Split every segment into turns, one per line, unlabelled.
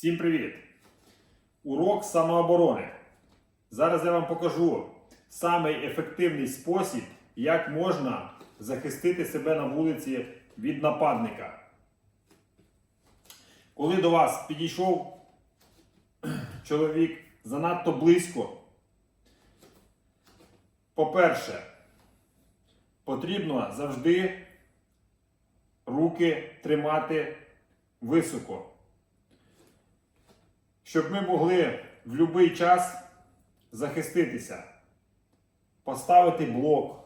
Всім привіт! Урок самооборони. Зараз я вам покажу самий ефективний спосіб, як можна захистити себе на вулиці від нападника. Коли до вас підійшов чоловік занадто близько, по-перше, потрібно завжди руки тримати високо щоб ми могли в будь-який час захиститися, поставити блок,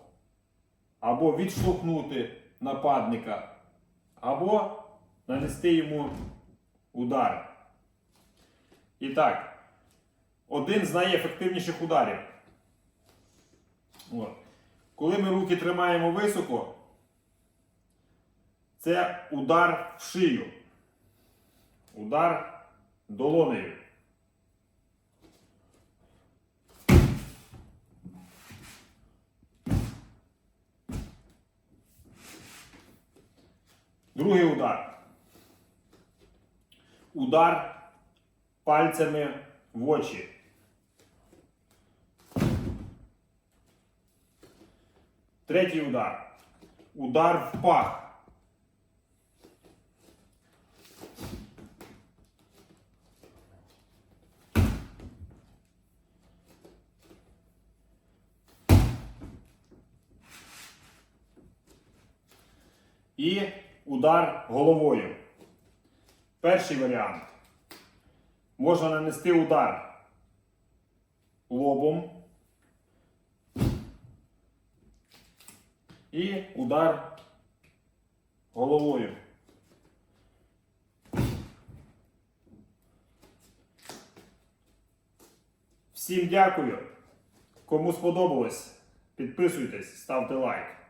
або відштовхнути нападника, або нанести йому удар. І так, один з найефективніших ударів. От. Коли ми руки тримаємо високо, це удар в шию. Удар долонею. Другий удар. Удар пальцями в очі. Третій удар. Удар в пах. І удар головою. Перший варіант. Можна нанести удар лобом і удар головою. Всім дякую. Кому сподобалось, підписуйтесь, ставте лайк.